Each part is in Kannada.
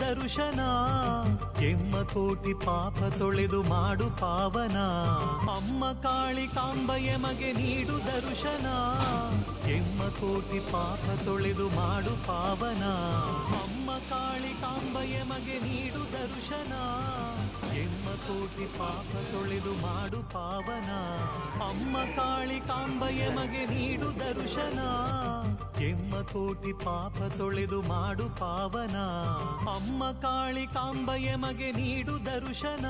ದರ್ಶನ. ಎಮ್ಮ ಕೋಟಿ ಪಾಪ ತೊಳೆದು ಮಾಡು ಪಾವನ. ಅಮ್ಮ ಕಾಳಿ ಕಾಂಬ ಎಮಗೆ ನೀಡು ದರ್ಶನ. ಎಮ್ಮ ಕೋಟಿ ಪಾಪ ತೊಳೆದು ಮಾಡು ಪಾವನ. ಅಮ್ಮ ಕಾಳಿ ಕಾಂಬ ಯಮಗೆ ನೀಡು ದರ್ಶನ. ಎಮ್ಮ ಕೋಟಿ ಪಾಪ ತೊಳೆದು ಮಾಡು ಪಾವನ. ಅಮ್ಮ ಕಾಳಿ ಕಾಂಬ ಎಮಗೆ ನೀಡು ದರ್ಶನ. ಕೋಟಿ ಪಾಪ ತೊಳೆದು ಮಾಡು ಪಾವನ. ಅಮ್ಮ ಕಾಳಿ ಕಾಂಬ ಎಮಗೆ ನೀಡು ದರ್ಶನ.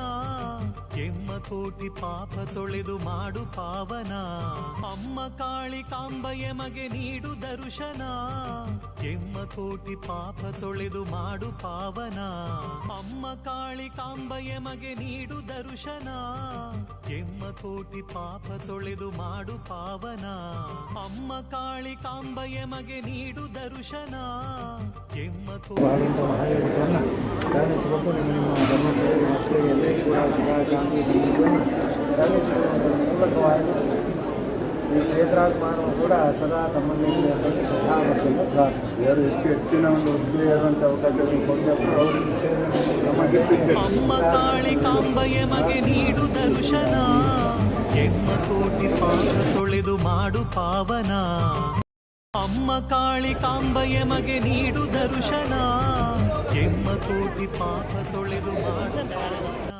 ಎಮ್ಮ ಕೋಟಿ ಪಾಪ ತೊಳೆದು ಮಾಡು ಪಾವನ. ಅಮ್ಮ ಕಾಳಿ ಕಾಂಬ ಎಮಗೆ ನೀಡು ದರ್ಶನ. ಎಮ್ಮ ಕೋಟಿ ಪಾಪ ತೊಳೆದು ಮಾಡು ಪಾವನ. ಅಮ್ಮ ಕಾಳಿ ಕಾಂಬ ಎಮಗೆ ನೀಡು ದರ್ಶನ. ಎಮ್ಮ ಕೋಟಿ ಪಾಪ ತೊಳೆದು ಮಾಡು ಪಾವನ. ಅಮ್ಮ ಕಾಳಿ ಕಾಂಬ ಎಮಗೆ ನೀಡು ದರ್ಶನ. ಮೂಲಕವಾಗಿ ಈ ಕ್ಷೇತ್ರಾಭಿಮಾನವು ಕೂಡ ಸದಾ ತಮ್ಮಲ್ಲಿ ಸದಾ ಮತ್ತು ಪ್ರಾರ್ಥನೆ ಯಾರು ಹೆಚ್ಚು ಹೆಚ್ಚಿನ ಒಂದು ಹುದ್ದೆ ಇರುವಂಥ ಅವಕಾಶಗಳು ಕೊಡಬೇಕು ಅವರಿಗೆ ಸೇವೆ ಅಮ್ಮ ಕಾಳಿ ಕಾಂಬಯ ಎಮಗೆ ನೀಡು ದರ್ಶನ. ಎಮ್ಮ ಕೋಟಿ ಪಾಪ ತೊಳೆದು ಮಾಡು ಪಾವನ. ಅಮ್ಮ ಕಾಳಿ ಕಾಂಬಯ ಮಗೆ ನೀಡು ದರ್ಶನ. ಎಮ್ಮ ಕೋಟಿ ಪಾಪ ತೊಳೆದು ಮಾಡು ಪಾವನ.